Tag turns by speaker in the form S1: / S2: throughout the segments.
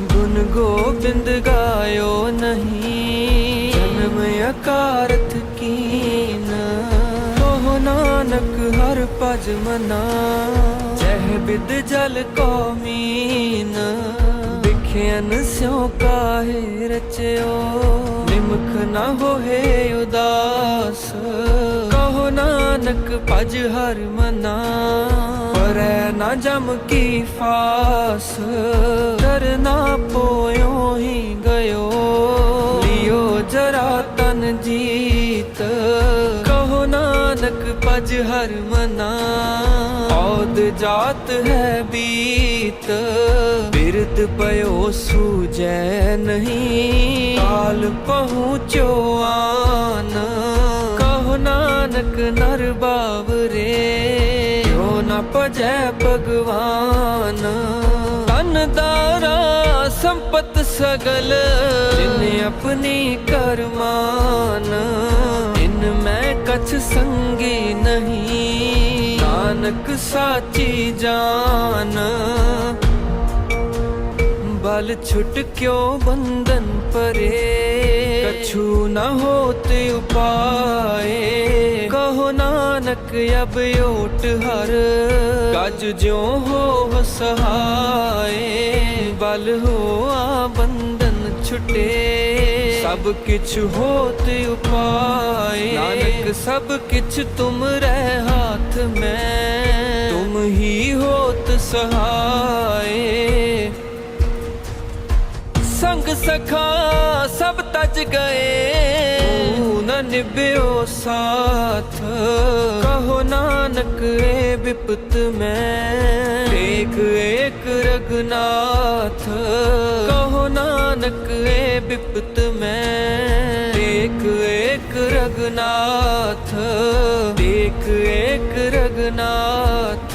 S1: ਗੁਣ ਗੋਬਿੰਦ ਗਾਇਓ ਨਹੀਂ। ਜਨਮ ਅਕਾਰਥ ਕੀਨ। ਕਹੋ ਨਾਨਕ ਹਰ ਭਜ ਮਨਾ। ਜਹ ਬਿਦ ਜਲ ਕੋ ਮੀਨ। ਵਿਖਿਆਨ ਸਿਉ ਕਾਹੇ ਰਚਿਓ। ਨਿਮਖ ਨਾ ਹੋਏ ਉਦਾਸ। ਨਾਨਕ ਭਜ ਹਰ ਮਨਾ। ਪਰੈ ਨਾ ਜਮ ਕੀ ਫਾਸ। ਕਰਨਾ ਪੋਇਓ ਹੀ ਗਇਓ। ਲਿਓ ਜਰਾ ਤਨ ਜੀਤ। ਕਹੋ ਨਾਨਕ ਭਜ ਹਰ ਮਨਾ। ਔਦ ਜਾਤ ਹੈ ਬੀਤ। ਬਿਰਦ ਪਇਓ ਸੂਜੈ ਨਹੀਂ। ਕਾਲ ਪਹੁੰਚੋ ਆਨ ਨਾਨਕ ਨਰ ਬਾਵਰੇ, ਕਿਉ ਨ ਭਜੈ ਭਗਵਾਨ? ਤਨ ਦਾਰਾ ਸੰਪਤ ਸਗਲ, ਜਿਨ ਆਪਣੀ ਕਰਮਾਨ ਇਨ ਮੈਂ ਕਛ ਸੰਗੀ ਨਹੀਂ। ਨਾਨਕ ਸਾਚੀ ਜਾਨ, ਬਲ ਛੁਟ ਕਿਉ ਬੰਧਨ ਪਰੇ? ਕਛੂ ਨ ਹੋਤ ਉਪਾਏ ਨਾਨਕ ਅਬ ਓਟ ਹਰ। ਗਜ ਜਿਉ ਹੋ ਸਹਾਏ ਬਲ ਹੋਆ ਬੰਧਨ ਛੁਟੇ। ਸਭ ਕਿਛ ਹੋਤ ਉਪਾਏ। ਨਾਨਕ, ਸਭ ਕਿਛ ਤੁਮ ਰਹਿ ਹਾਥ ਮੈਂ। ਤੁਮ ਹੀ ਹੋਤ ਸਹਾਏ। ਸੰਗ ਸਖਾ ਸਭ ਤਜ ਗਏ। ਨ ਨਿਭਿਓ ਸਾਥ। ਕਹੋ ਨਾਨਕ, ਏ ਵਿਪਤ ਮੈਂ। ਏਕ ਏਕ ਰਗਨਾਥ ਕਹੋ ਨਾਨਕ, ਏ ਵਿਪਤ ਮੈਂ। ਏਕ ਏਕ ਰਗਨਾਥ ਏਕ ਏਕ ਰਗਨਾਥ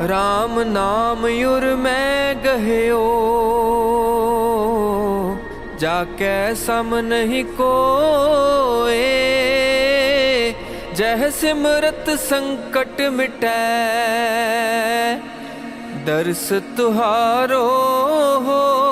S1: RAM ਨਾਮ ਯੁਰ ਮੈਂ ਗਹਿਓ। ਜਾ ਕੈ ਸਮ ਨਹੀਂ ਕੋਏ। ਜਹ ਸਿਮਰਤ ਸੰਕਟ ਮਿਟੈ। ਦਰਸ ਤੁਹਾਰੋ ਹੋ।